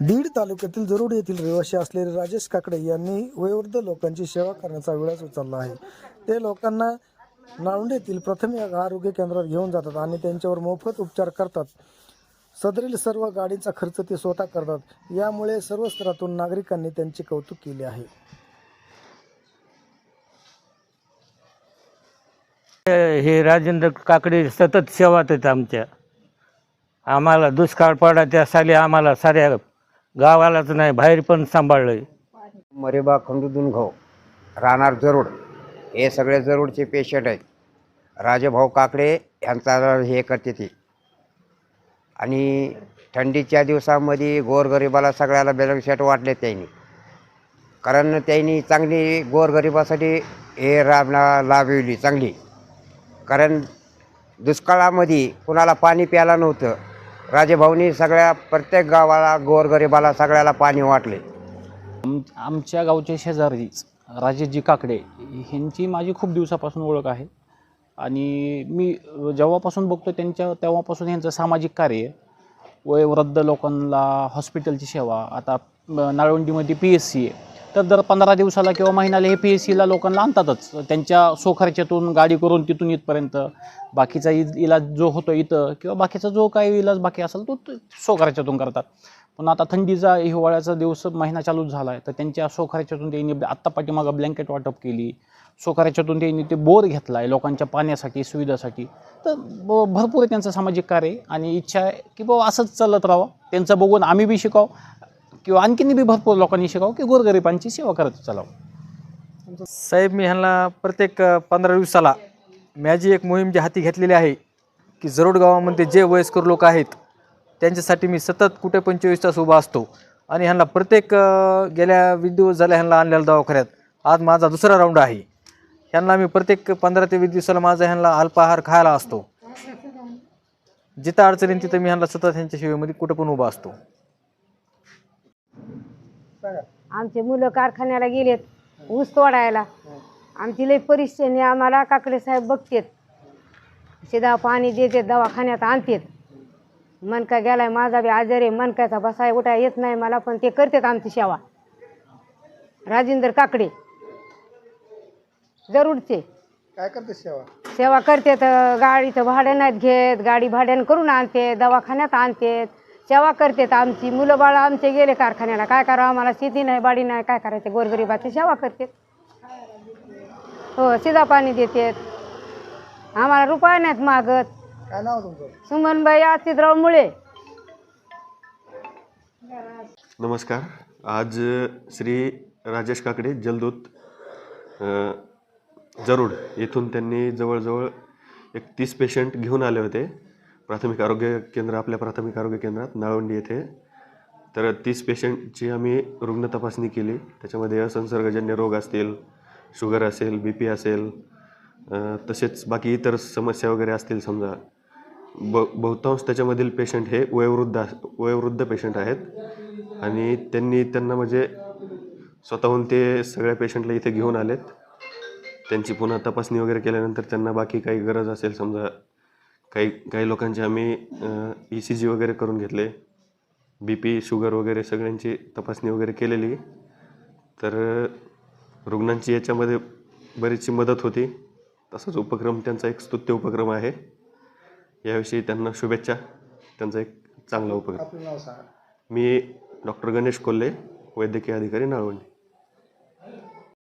बीड तालुक्यातील जरुड येथील रहिवासी असलेले राजेश काकडे यांनी वयोवृद्ध लोकांची सेवा करण्याचा विळास उचलला आहे. ते लोकांना नाळुंड येथील प्राथमिक आरोग्य केंद्रात घेऊन जातात आणि त्यांच्यावर मोफत उपचार करतात. सदरील सर्व गाडीचा खर्च ते स्वतः करतात. यामुळे सर्व स्तरातून नागरिकांनी त्यांचे कौतुक केले आहे. हे राजेंद्र काकडे सतत सेवात आहेत आमच्या. आम्हाला दुष्काळ पडा त्या साली आम्हाला साऱ्या गावालाच नाही बाहेर पण सांभाळलं मरेबा खंडू घाव राहणार जरूड हे सगळे जरूडचे पेशंट आहेत. राजभाऊ काकडे यांचा हे करते ती. आणि थंडीच्या दिवसामध्ये गोरगरिबाला सगळ्याला बॅलन्स वाटले त्यांनी. कारण त्यांनी चांगली गोरगरिबासाठी हे राबना लाभविली चांगली. कारण दुष्काळामध्ये कुणाला पाणी प्यायला नव्हतं. राजेभाऊनी सगळ्या प्रत्येक गावाला गोरगरिबाला सगळ्याला पाणी वाटले. आम आमच्या गावच्या शेजारीच राजेशजी काकडे ह्यांची माझी खूप दिवसापासून ओळख आहे. आणि मी जेव्हापासून बघतो त्यांच्या तेव्हापासून यांचं सामाजिक कार्य वयोवृद्ध लोकांना हॉस्पिटलची सेवा आता नाळवंडीमध्ये पी एस सी आहे. तर दर पंधरा दिवसाला किंवा महिन्याला हे पी एस सीला लोकांना आणतातच. त्यांच्या सोखर्च्यातून गाडी करून तिथून इथपर्यंत. बाकीचा इलाज जो होतो इथं किंवा बाकीचा जो काही इलाज बाकी असेल तो सोखर्च्यातून करतात. पण आता थंडीचा हिवाळ्याचा दिवस महिना चालूच झाला आहे तर त्यांच्या सोखर्च्यातून त्यांनी आत्ता पाठीमागं ब्लँकेट वाटप केली. सोखर्याच्यातून त्यांनी ते बोर घेतला आहे लोकांच्या पाण्यासाठी सुविधासाठी. तर ब- भरपूर त्यांचं सामाजिक कार्य आहे आणि इच्छा आहे की बाबा असंच चालत राहावं. त्यांचं बघून आम्ही बी शिकाव. किंवा आणखीन बी भरपूर लोकांनी शिकावं की गोरगरिबांची सेवा करत चालावं. साहेब मी ह्यांना प्रत्येक पंधरा दिवसाला माझी एक मोहीम जी हाती घेतलेली आहे की जरोड गावामध्ये जे वयस्कर लोक आहेत त्यांच्यासाठी मी सतत कुठे पंचवीस तास उभा असतो. आणि ह्यांना प्रत्येक गेल्या वीस दिवस झाल्या ह्यांना आणलेला दवाखान्यात. आज माझा दुसरा राऊंड आहे. ह्यांना मी प्रत्येक पंधरा ते वीस दिवसाला माझा ह्यांना अल्पाहार खायला असतो. जिथं अडचणी तिथं मी ह्यांना सतत ह्यांच्या सेवेमध्ये कुठं पण उभा असतो. आमचे मुलं कारखान्याला गेलेत ऊस तोडायला. आमची लई परिस्थिती आम्हाला काकडे साहेब बघतेत. शिदा पाणी देते दवाखान्यात आणतेत. मनका गेलाय माझा बी आजारी मनकाचा बसाय उठाय येत नाही मला पण ते करतात आमची सेवा. राजेंद्र काकडे. जरूरचे काय करते सेवा? सेवा करतेत गाडीचं भाडं नाहीत घेत गाडी भाड्यानं करून आणते दवाखान्यात आणतेत. सेवा करतेत आमची. मुलं बाळ आमचे गेले कारखान्याला. काय करावं आम्हाला? शेती नाही बाडी नाही. काय करायचं? गोरगरिबाची सेवा करतेत. हो शिदा पाणी देतेत. आम्हाला रुपये नाहीत मागत. काय नाव तुमचं? सुमनबाई आतितराव मुळे. नमस्कार. आज श्री राजेश काकडे जलदूत जरूड येथून त्यांनी जवळजवळ एक तीस पेशंट घेऊन आले होते. प्राथमिक आरोग्य केंद्र आपल्या प्राथमिक आरोग्य केंद्रात नाळवंडी येथे. तर तीस पेशंटची आम्ही रुग्ण तपासणी केली. त्याच्यामध्ये असंसर्गजन्य रोग असतील शुगर असेल बी पी असेल तसेच बाकी इतर समस्या वगैरे असतील समजा. ब बहुतांश त्याच्यामधील पेशंट हे वयोवृद्ध वयोवृद्ध पेशंट आहेत. आणि त्यांनी त्यांना म्हणजे स्वतःहून ते सगळ्या पेशंटला इथे घेऊन आलेत. त्यांची पुन्हा तपासणी वगैरे केल्यानंतर त्यांना बाकी काही गरज असेल समजा काही काही लोकांचे आम्ही ई सी जी वगैरे करून घेतले. बी पी शुगर वगैरे सगळ्यांची तपासणी वगैरे केलेली. तर रुग्णांची याच्यामध्ये बरीचशी मदत होती. तसाच उपक्रम त्यांचा एक स्तुत्य उपक्रम आहे. याविषयी त्यांना शुभेच्छा. त्यांचा एक चांगला उपक्रम. मी डॉक्टर गणेश कोल्हे वैद्यकीय अधिकारी नाळवंडी.